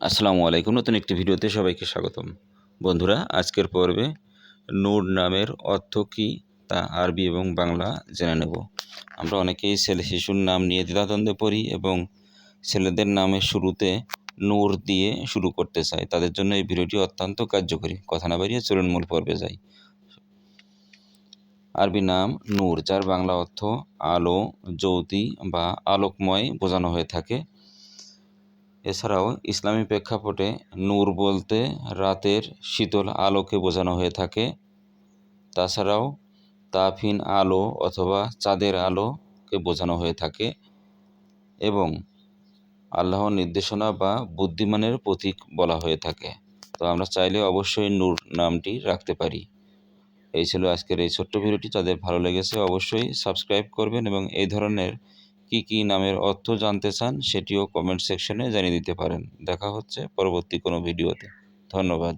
আসসালামু আলাইকুম। নতুন একটি ভিডিওতে সবাইকে স্বাগতম। বন্ধুরা, আজকের পর্বে নূর নামের অর্থ কী তা আরবি এবং বাংলা জেনে নেব। আমরা অনেকেই ছেলে শিশুর নাম নিয়ে দ্বিধাদ্বন্দ্বে পড়ি এবং ছেলেদের নামের শুরুতে নূর দিয়ে শুরু করতে চাই। তাদের জন্য এই ভিডিওটি অত্যন্ত কার্যকরী। কথা না বাড়িয়ে চলুন মূল পর্বে যাই। আরবি নাম নূর, যার বাংলা অর্থ আলো, জ্যোতি বা আলোকময় বোঝানো হয়ে থাকে। এছাড়াও ইসলামী প্রেক্ষাপটে নূর বলতে রাতের শীতল আলোকে বোঝানো হয়ে থাকে। তাছাড়াও তাফিন আলো অথবা চাঁদের আলোকে বোঝানো হয়ে থাকে এবং আল্লাহর নির্দেশনা বা বুদ্ধিমানের প্রতীক বলা হয়ে থাকে। তো আমরা চাইলে অবশ্যই নূর নামটি রাখতে পারি। এই ছিল আজকের এই ছোট্ট ভিডিওটি। যাদের ভালো লেগেছে অবশ্যই সাবস্ক্রাইব করবেন এবং এই ধরনের কি কি নামের অর্থ জানতে চান সেটিও কমেন্ট সেকশনে জানিয়ে দিতে পারেন। দেখা হচ্ছে পরবর্তী কোনো ভিডিওতে ধন্যবাদ।